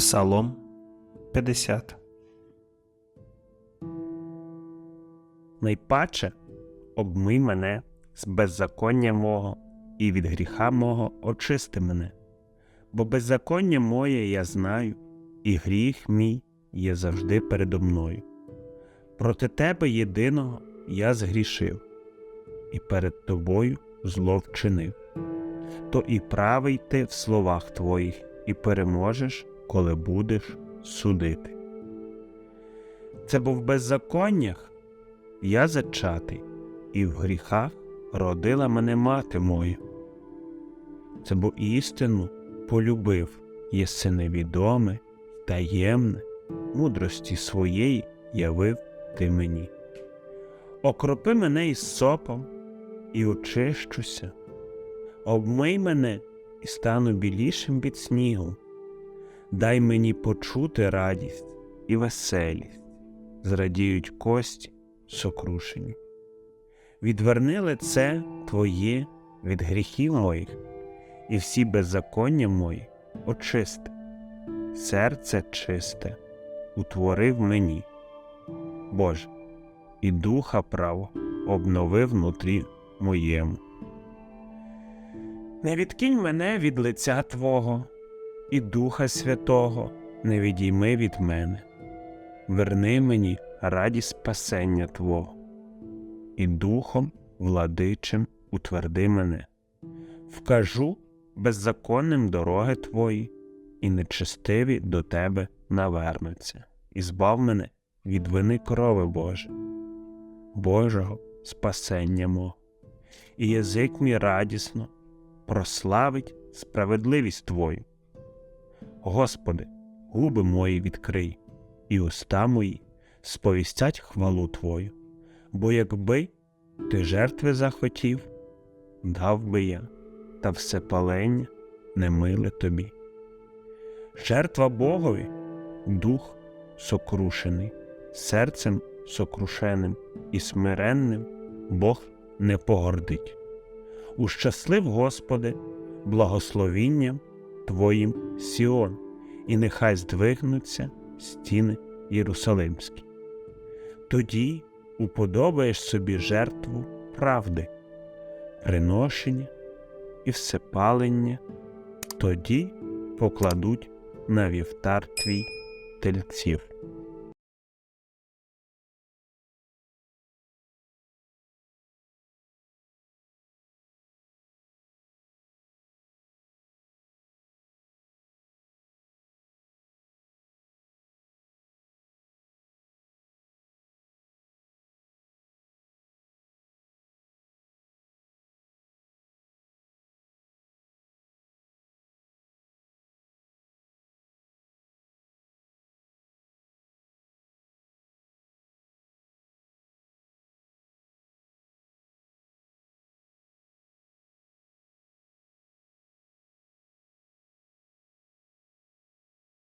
Псалом 50 Найпаче обмий мене з беззаконня мого, і від гріха мого очисти мене, бо беззаконня моє я знаю, і гріх мій є завжди передо мною. Проти тебе єдиного я згрішив, і перед тобою зло вчинив. То і правий ти в словах твоїх, і переможеш, коли будеш судити. Це бо в беззаконнях я зачатий, і в гріхах родила мене мати моя. Це бо істину полюбив, єси невідоме, таємне, мудрості своєї явив ти мені. Окропи мене із сопом, і очищуся, обмий мене і стану білішим від снігу. Дай мені почути радість і веселість, зрадіють кості сокрушені. Відверни лице Твоє від гріхів моїх, і всі беззаконня мої очисти. Серце чисте утворив мені, Боже, і духа право обнови внутрі моєму. Не відкинь мене від лиця Твого, і Духа Святого не відійми від мене. Верни мені радість спасення Твого, і Духом владичим утверди мене. Вкажу беззаконним дороги Твої, і нечестиві до Тебе навернуться, і збав мене від вини крови Боже, Божого спасення мого, і язик мій радісно прославить справедливість Твою. Господи, губи мої відкрий, і уста мої сповістять хвалу Твою, бо якби ти жертви захотів, дав би я, та все палення не миле тобі. Жертва Богові дух сокрушений, серцем сокрушеним і смиренним Бог не погордить. Ущаслив, Господи, благословінням Твоїм Сіон, і нехай здвигнуться стіни Єрусалимські. Тоді уподобаєш собі жертву правди, приношення і всепалення, тоді покладуть на вівтар твій тельців.